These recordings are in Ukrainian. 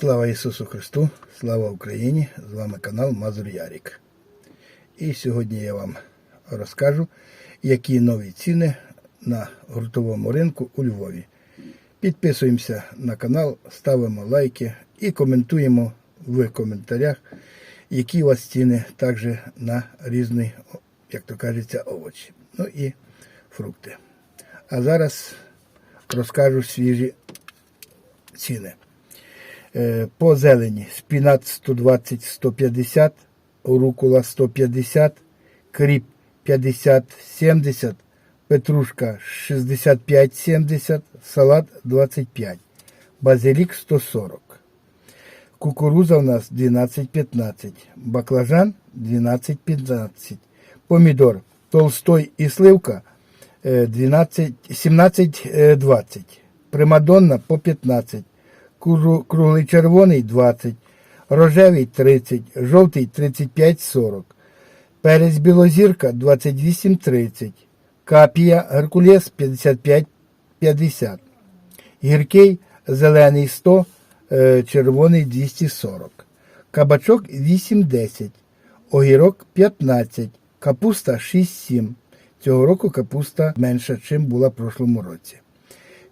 Слава Ісусу Христу, слава Україні! З вами канал Мазур Ярік. І сьогодні я вам розкажу, які нові ціни на гуртовому ринку у Львові. Підписуємося на канал, ставимо лайки і коментуємо в коментарях, які у вас ціни також на різні, як то кажеться, овочі. Ну і фрукти. А зараз розкажу свіжі ціни. Е, По зелені спінат 120-150, рукула 150, кріп 50-70, петрушка 65-70, салат 25, базилік 140. Кукуруза у нас 12-15, баклажан 12-15, помідор толстой і сливка е, 12, 17-20, примадонна по 15, Куру- круглий червоний 20, рожевий 30, жовтий 35-40, перець білозірка 28-30, капія геркулес 55-50, гіркий зелений 100, е, червоний 240, кабачок 8-10, огірок 15, капуста 6-7. Цього року капуста менша, чим була в прошлому році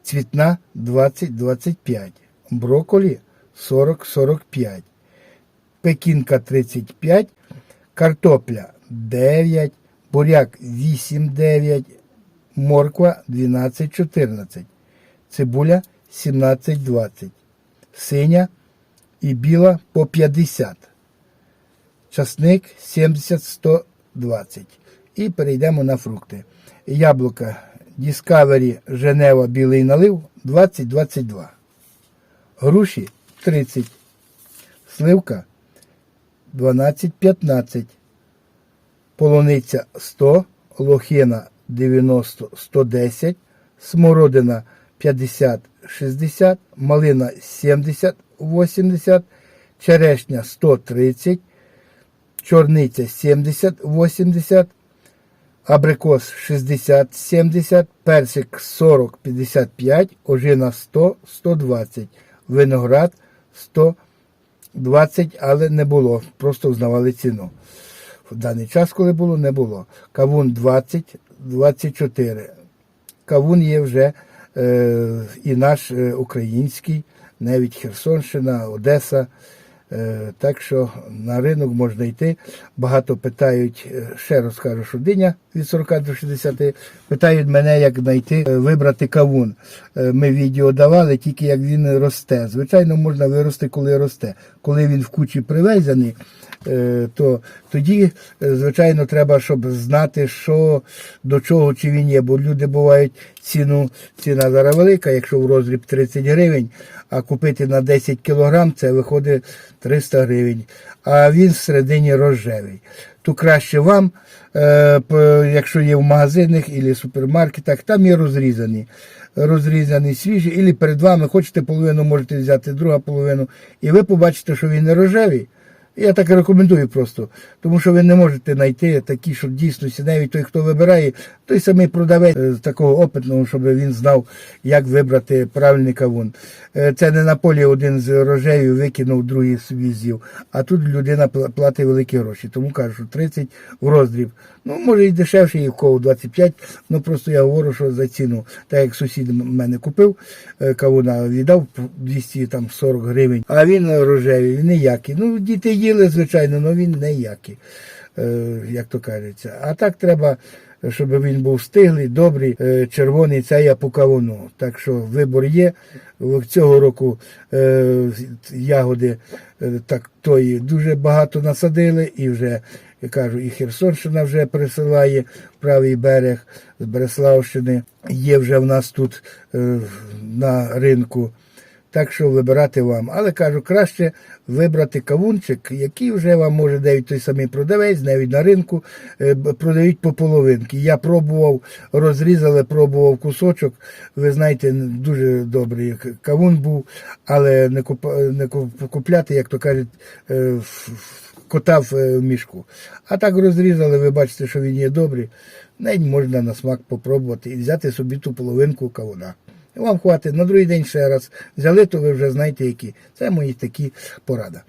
цвітна 20-25, брокколі 40-45, пекінка 35, картопля 9, буряк 8-9, морква 12-14, цибуля 17-20, синя і біла по 50, часник 70-120. І перейдемо на фрукти. Яблука Discovery Женева білий налив 20-22. Груші 30. Сливка 12-15. Полуниця 100, лохина 90-110, смородина 50-60, малина 70-80, черешня 130, чорниця 70-80, абрикос 60-70, персик 40-55, ожина 100-120, виноград 120, але не було, просто узнавали ціну. В даний час, коли було, не було. Кавун 20-24. Кавун є вже е, і наш е, український, навіть Херсонщина, Одеса. Е, Так що на ринок можна йти. Багато питають, е, ще розкажу, що диня від 40 до 60, питають мене, як знайти, е, вибрати кавун. Ми відео давали, тільки як він росте. Звичайно, можна вирости, коли росте. Коли він в кучі привезений, то тоді, звичайно, треба, щоб знати, що до чого чи він є. Бо люди бувають ціну, ціна зараз велика, якщо в розріб 30 гривень, а купити на 10 кілограм це виходить 300 гривень. А він всередині рожевий. То краще вам, е, якщо є в магазинах або супермаркетах, там є розрізані. Розрізані свіжі, і перед вами хочете половину, можете взяти друга половину, і ви побачите, що він не рожевий. Я так і рекомендую просто, тому що ви не можете знайти такі, що дійсно навіть той, хто вибирає, той самий продавець е, такого опитного, щоб він знав, як вибрати правильний кавун. Е, Це не на полі один з рожею викинув, другий собі з'їв. А тут людина платить великі гроші. Тому кажу, 30 в роздріб. Ну, може і дешевше, і в кого 25, ну просто я говорю, що за ціну. Так як сусід мене купив е, кавуна, віддав 240 гривень, а він рожевий, він ніякий. Ну, діти їли, звичайно, але він ніякий, як то кажеться. А так треба. Щоб він був стиглий, добрий, е, червоний, це я по кавуну. Так що вибор є. Цього року е, ягоди е, так тої дуже багато насадили, і вже я кажу, і Херсонщина вже присилає правий берег з Береславщини. Є вже в нас тут е, на ринку. Так що вибирати вам. Але кажу, краще вибрати кавунчик, який вже вам може навіть той самий продавець, навіть на ринку е, продають по половинки. Я пробував, розрізали, пробував кусочок. Ви знаєте, дуже добрий кавун був, але не, куп, не купляти, як то кажуть, е, кота в е, мішку. А так розрізали, ви бачите, що він є добрий. Навіть можна на смак попробувати і взяти собі ту половинку кавуна. Вам хватить на другий день ще раз взяли, то ви вже знаєте які. Це мої такі порада.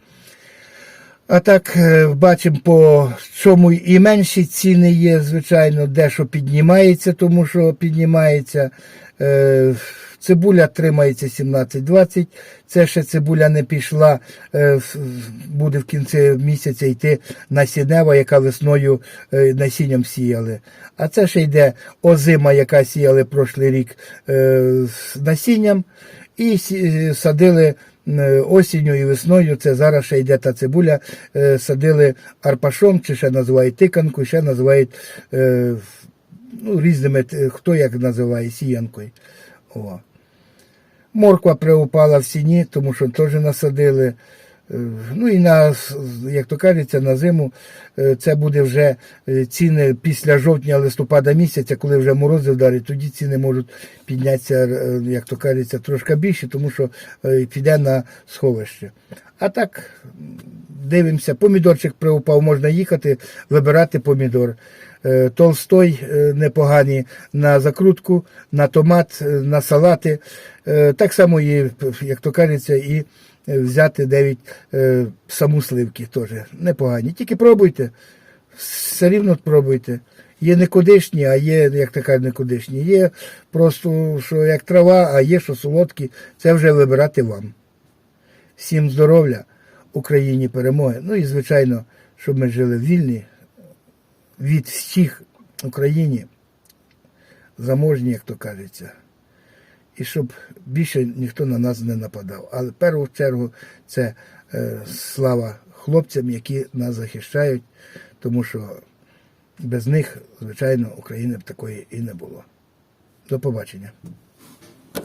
А так е, бачимо, по чому і менші ціни є, звичайно, дещо піднімається, тому що піднімається. Е, Цибуля тримається 17-20. Це ще цибуля не пішла, е, буде в кінці місяця йти насінева, яка весною е, насінням сіяли. А це ще йде озима, яка сіяли прошлий рік е, з насінням, і садили осінню і весною. Це зараз ще йде та цибуля. Садили арпашом, чи ще називають тиканку, ще називають ну, різними, хто як називає, сіянкою. О. Морква приупала в сіні, тому що теж насадили. Е, Ну і на, як то кажеться, на зиму е, це буде вже е, ціни після жовтня-листопада місяця, коли вже морози вдарять, тоді ціни можуть піднятися, як то кажеться, трошки більше, тому що піде на сховище. А так дивимося, помідорчик приупав, можна їхати, вибирати помідор. Е, Толстой е, непогані на закрутку, на томат, е, на салати. Так само і, як то кажеться, і взяти навіть саму сливки теж непогані. Тільки пробуйте, все рівно пробуйте. Є некудишні, а є, як така некудишні. Є просто, що як трава, а є, що солодкі. Це вже вибирати вам. Всім здоров'я, Україні перемоги. Ну і, звичайно, щоб ми жили в вільній, від всіх Україні, заможні, як то кажеться. І щоб більше ніхто на нас не нападав. Але в першу чергу це е, слава хлопцям, які нас захищають, тому що без них, звичайно, України б такої і не було. До побачення.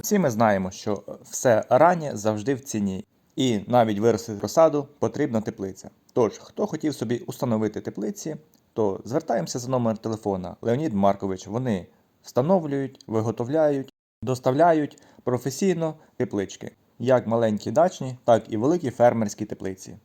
Всі ми знаємо, що все раннє завжди в ціні, і навіть виростити розсаду потрібна теплиця. Тож, хто хотів собі установити теплиці, то звертаємося за номер телефона Леонід Маркович. Вони встановлюють, виготовляють, доставляють професійно теплички, як маленькі дачні, так і великі фермерські теплиці.